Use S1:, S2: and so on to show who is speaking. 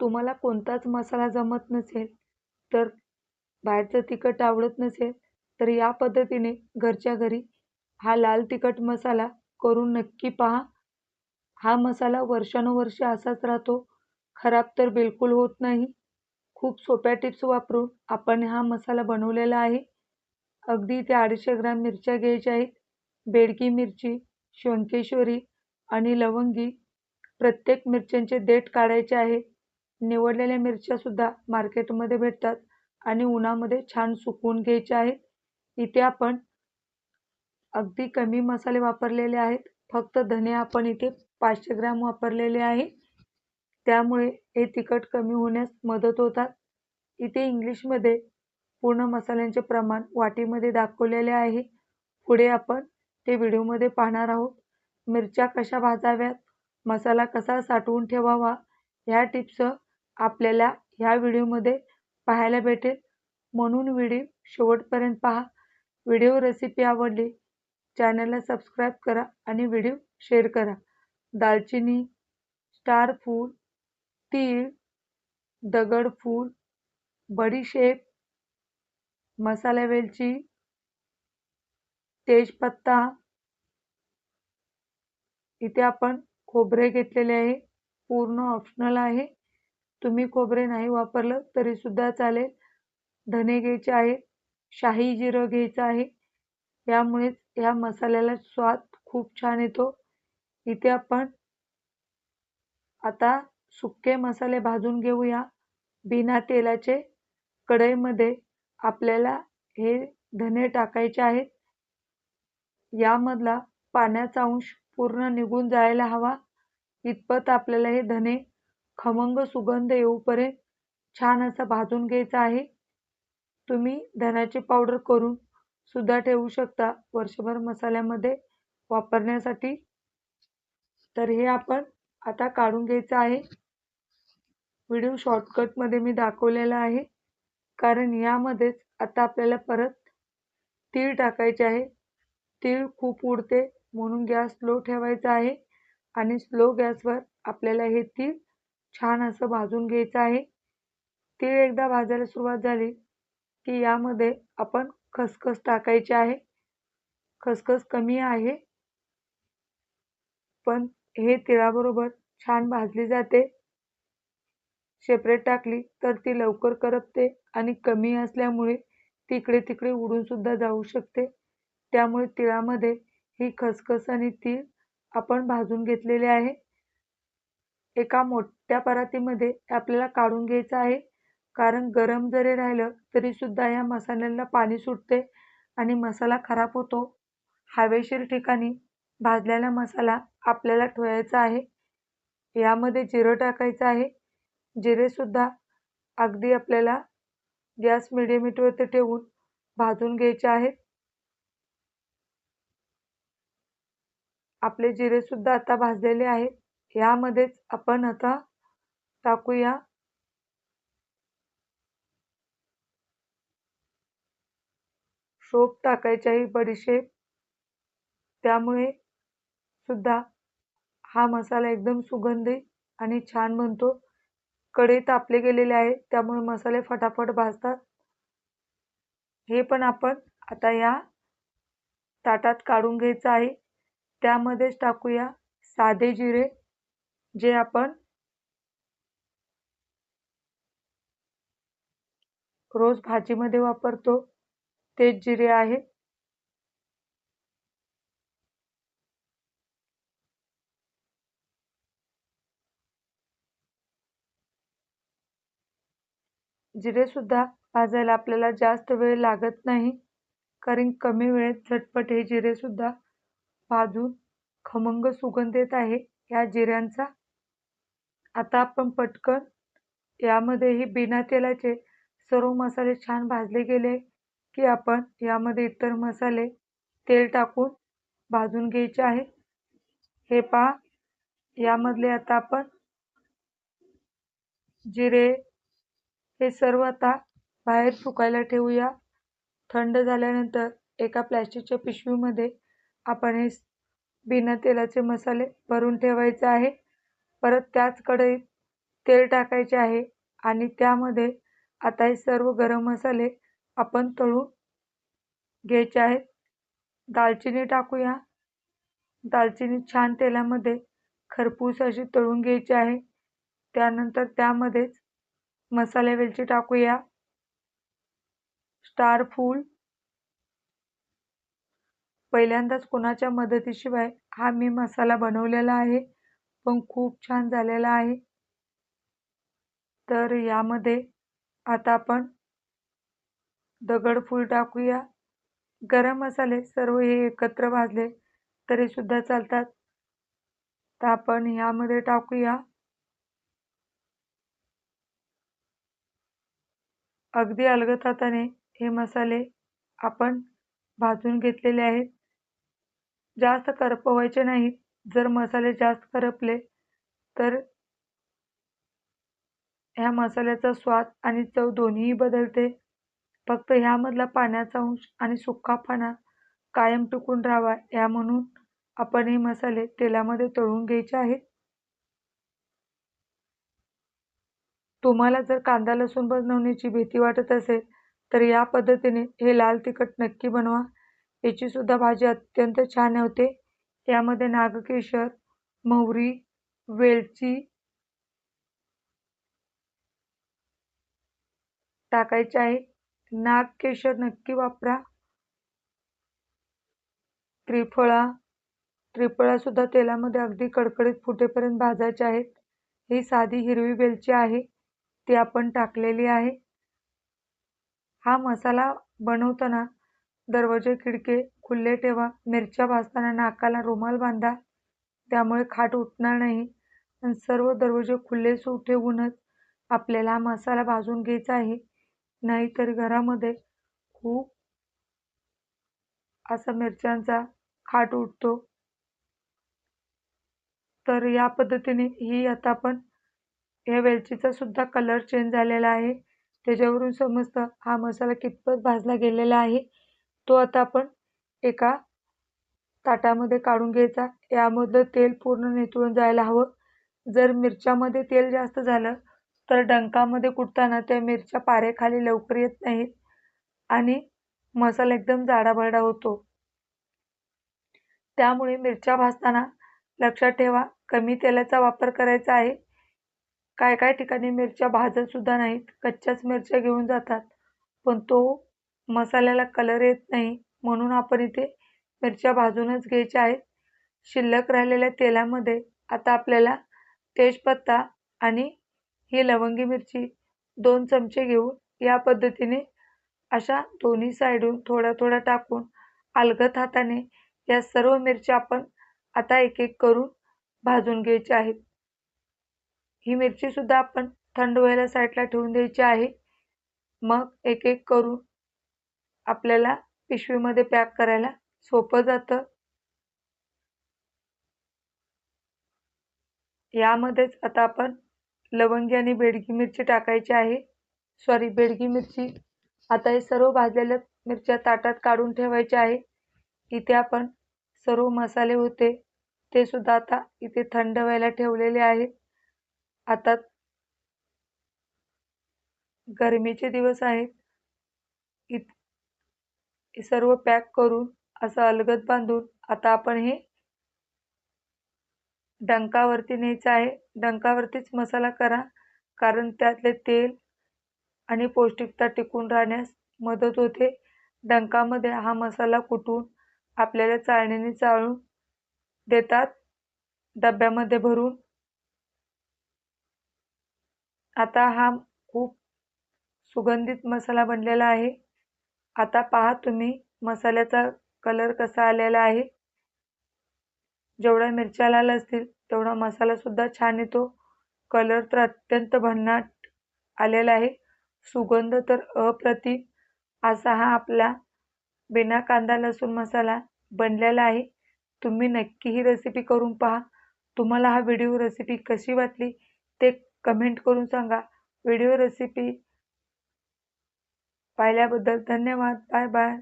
S1: तुम्हाला कोणताच मसाला जमत नसेल तर बाहेरचं तिखट आवडत नसेल तर या पद्धतीने घरच्या घरी हा लाल तिखट मसाला करून नक्की पहा. हा मसाला वर्षानुवर्षे असाच राहतो खराब तर बिलकुल होत नाही. खूप सोप्या टिप्स वापरून आपण हा मसाला बनवलेला आहे. अगदी ते अडीचशे ग्राम मिरच्या घ्यायच्या आहेत बेडकी मिरची शंकेश्वरी आणि लवंगी. प्रत्येक मिरच्यांचे देठ काढायचे आहे. निवडलेल्या मिरच्यासुद्धा मार्केटमध्ये भेटतात आणि उन्हामध्ये छान सुकवून घ्यायच्या आहेत. इथे आपण अगदी कमी मसाले वापरलेले आहेत. फक्त धने आपण इथे पाचशे ग्रॅम वापरलेले आहे. त्यामुळे हे तिखट कमी होण्यास मदत होतात. इथे इंग्लिशमध्ये पूर्ण मसाल्यांचे प्रमाण वाटीमध्ये दाखवलेले आहे. पुढे आपण ते व्हिडिओमध्ये पाहणार आहोत. मिरच्या कशा भाजाव्यात? मसाला कसा साठवून ठेवावा? ह्या टिप्स आपल्याला ह्या व्हिडिओमध्ये पाहायला भेटेल. म्हणून व्हिडिओ शेवटपर्यंत पहा. व्हिडिओ रेसिपी आवडली चॅनलला सबस्क्राईब करा आणि व्हिडिओ शेअर करा. दालचिनी स्टार फूल तीळ दगडफूल बडीशेप मसाला वेलची तेजपत्ता इथे आपण खोबरे घेतलेले आहे. पूर्ण ऑप्शनल आहे. तुम्ही खोबरे नाही वापरलं तरी सुद्धा चालेल. धने घ्यायचे आहे शाही जिरं घ्यायचं आहे. यामुळेच या मसाल्याला स्वाद खूप छान येतो. इथे आपण आता सुके मसाले भाजून घेऊया. बिना तेलाचे कढईमध्ये आपल्याला हे धने टाकायचे आहेत. यामधला पाण्याचा अंश पूर्ण निघून जायला हवा. इतपत आपल्याला हे धने खमंग सुगंध येऊपर्यंत छान असं भाजून घ्यायचं आहे. तुम्ही धण्याची पावडर करून सुद्धा ठेवू शकता. वर्षभर मसाल्यामध्ये वापरण्यासाठी. तर हे आपण आता काढून घ्यायचं आहे. व्हिडिओ शॉर्टकटमध्ये मी दाखवलेला आहे. कारण यामध्येच आता आपल्याला परत तीळ टाकायचे आहे. तीळ खूप उडते म्हणून गॅस स्लो ठेवायचा आहे. आणि स्लो गॅसवर आपल्याला हे तीळ छान असं भाजून घ्यायचं आहे. तीळ एकदा भाजायला सुरुवात झाली की यामध्ये आपण खसखस टाकायची आहे. खसखस कमी आहे. पण हे तिळाबरोबर छान भाजली जाते. सेपरेट टाकली तर ती लवकर करपते आणि कमी असल्यामुळे तिकडे तिकडे उडून सुद्धा जाऊ शकते. त्यामुळे तिळामध्ये ही खसखस आणि तीळ आपण भाजून घेतलेले आहे. एका मोठ त्या परातीमध्ये आपल्याला काढून घ्यायचं आहे. कारण गरम जरी राहिलं तरीसुद्धा या मसाल्याला पाणी सुटते आणि मसाला खराब होतो. हवेशीर ठिकाणी भाजलेला मसाला आपल्याला ठेवायचा आहे. यामध्ये जिरं टाकायचं आहे. जिरेसुद्धा अगदी आपल्याला गॅस मिडियम हीटवरती ठेवून भाजून घ्यायचे आहेत आपले जिरेसुद्धा आता भाजलेले आहेत. यामध्येच आपण आता टाकूया. शोप टाकायचे आहे बडीशेप. त्यामुळे सुद्धा हा मसाला एकदम सुगंधी आणि छान बनतो. कढई तापले गेलेले आहे त्यामुळे मसाले फटाफट भाजतात. हे पण आपण आता या ताटात काढून घ्यायचं आहे. त्यामध्येच टाकूया साधे जिरे जे आपण रोज भाजीमध्ये वापरतो. तेच जिरे आहेत जिरेसुद्धा भाजायला आपल्याला जास्त वेळ लागत नाही. कारण कमी वेळेत झटपट हे जिरेसुद्धा भाजून खमंग सुगंध येत आहे. या जिऱ्यांचा आता आपण पटकन यामध्येही बिना तेलाचे सर्व मसाले छान भाजले गेले की आपण यामध्ये इतर मसाले तेल टाकून भाजून घ्यायचे आहे. हे पहा यामधले आता आपण जिरे हे सर्व आता बाहेर सुकायला ठेवूया. थंड झाल्यानंतर एका प्लॅस्टिकच्या पिशवीमध्ये आपण हे बिना तेलाचे मसाले भरून ठेवायचे आहे. परत त्याच कढईत तेल टाकायचे आहे आणि त्यामध्ये आता हे सर्व गरम मसाले आपण तळून घ्यायचे आहेत. दालचिनी टाकूया. दालचिनी छान तेलामध्ये खरपूस अशी तळून घ्यायची आहे. त्यानंतर त्यामध्येच मसाले वेलची टाकूया. स्टार फूल. पहिल्यांदाच कोणाच्या मदतीशिवाय हा मी मसाला बनवलेला आहे. पण खूप छान झालेला आहे. तर यामध्ये आता आपण दगडफूल टाकूया. गरम मसाले सर्व हे एकत्र भाजले तरी सुद्धा चालतात. तर आपण यामध्ये टाकूया. अगदी अलगत हाताने हे मसाले आपण भाजून घेतलेले आहेत. जास्त करपवायचे नाहीत. जर मसाले जास्त करपले तर ह्या मसाल्याचा स्वाद आणि चव दोन्हीही बदलते. फक्त ह्यामधला पाण्याचा अंश आणि सुक्कापणा कायम टिकून राहावा या म्हणून आपण हे मसाले तेलामध्ये तळून घ्यायचे आहेत. तुम्हाला जर कांदा लसूण बनवण्याची भीती वाटत असेल तर या पद्धतीने हे लाल तिखट नक्की बनवा. याची सुद्धा भाजी अत्यंत छान होते. यामध्ये नागकेशर मोहरी वेलची टाकायचे आहे. नागकेशर नक्की वापरा. त्रिफळा त्रिफळा सुद्धा तेलामध्ये अगदी कडकडीत फुटेपर्यंत भाजायचे आहेत. ही साधी हिरवी वेलची आहे. ती आपण टाकलेली आहे. हा मसाला बनवताना दरवाजे खिडके खुल्ले ठेवा. मिरच्या भाजताना नाकाला रुमाल बांधा. त्यामुळे खाट उठणार नाही. आणि सर्व दरवाजे खुल्ले सु ठेवूनच आपल्याला हा मसाला भाजून घ्यायचा आहे. नाहीतर घरामध्ये खूप असा मिरच्यांचा खाट उठतो. तर या पद्धतीने ही आता आपण या वेलचीचा सुद्धा कलर चेंज झालेला आहे. त्याच्यावरून समजतं हा मसाला कितपत भाजला गेलेला आहे तो आता आपण एका ताटामध्ये काढून घ्यायचा. यामधलं तेल पूर्ण निथळून जायला हवं. जर मिरच्यामध्ये तेल जास्त झालं तर डंकामध्ये कुटताना त्या मिरच्या पारेखाली लवकर येत नाहीत आणि मसाला एकदम जाडाभरडा होतो. त्यामुळे मिरच्या भाजताना लक्षात ठेवा कमी तेलाचा वापर करायचा आहे. काय काय ठिकाणी मिरच्या भाजत सुद्धा नाहीत कच्च्याच मिरच्या घेऊन जातात पण तो मसाल्याला कलर येत नाही म्हणून आपण इथे मिरच्या भाजूनच घ्यायच्या आहेत. शिल्लक राहिलेल्या तेलामध्ये आता आपल्याला तेजपत्ता आणि ही लवंगी मिरची दोन चमचे घेऊन या पद्धतीने अशा दोन्ही साईडून थोडा थोडा टाकून अलगत हाताने या सर्व मिरच्या आपण आता एक एक करून भाजून घ्यायचे आहेत. ही मिरची सुद्धा आपण थंड व्हायला साईडला ठेवून द्यायची आहे. मग एक एक करून आपल्याला पिशवीमध्ये पॅक करायला सोपं जातं. यामध्येच आता आपण लवंगी आणि बेडगी मिरची टाकायची आहे. सॉरी बेडगी मिरची. आता हे सर्व भाजलेल्या मिरच्या ताटात काढून ठेवायचे आहे. इथे आपण सर्व मसाले होते ते सुद्धा आता इथे थंड व्हायला ठेवलेले आहेत. आता गरमीचे दिवस आहेत. इत सर्व पॅक करून असं अलगद बांधून आता आपण हे डंकावरती न्यायचं आहे. डंकावरतीच मसाला करा. कारण त्यातले तेल आणि पौष्टिकता टिकून राहण्यास मदत होते. डंकामध्ये हा मसाला कुटून आपल्याला चाळणीने चाळून देतात. डब्यामध्ये भरून. आता हा खूप सुगंधित मसाला बनलेला आहे. आता पहा तुम्ही मसाल्याचा कलर कसा आलेला आहे. जेवढ्या मिरच्या लाल असतील तेवढा मसालासुद्धा छान येतो. कलर तर अत्यंत भन्नाट आलेला आहे. सुगंध तर अप्रतिम. असा हा आपला बिना कांदा लसूण मसाला बनलेला आहे. तुम्ही नक्की ही रेसिपी करून पहा. तुम्हाला हा व्हिडिओ रेसिपी कशी वाटली ते कमेंट करून सांगा. व्हिडिओ रेसिपी पाहिल्याबद्दल धन्यवाद. Bye bye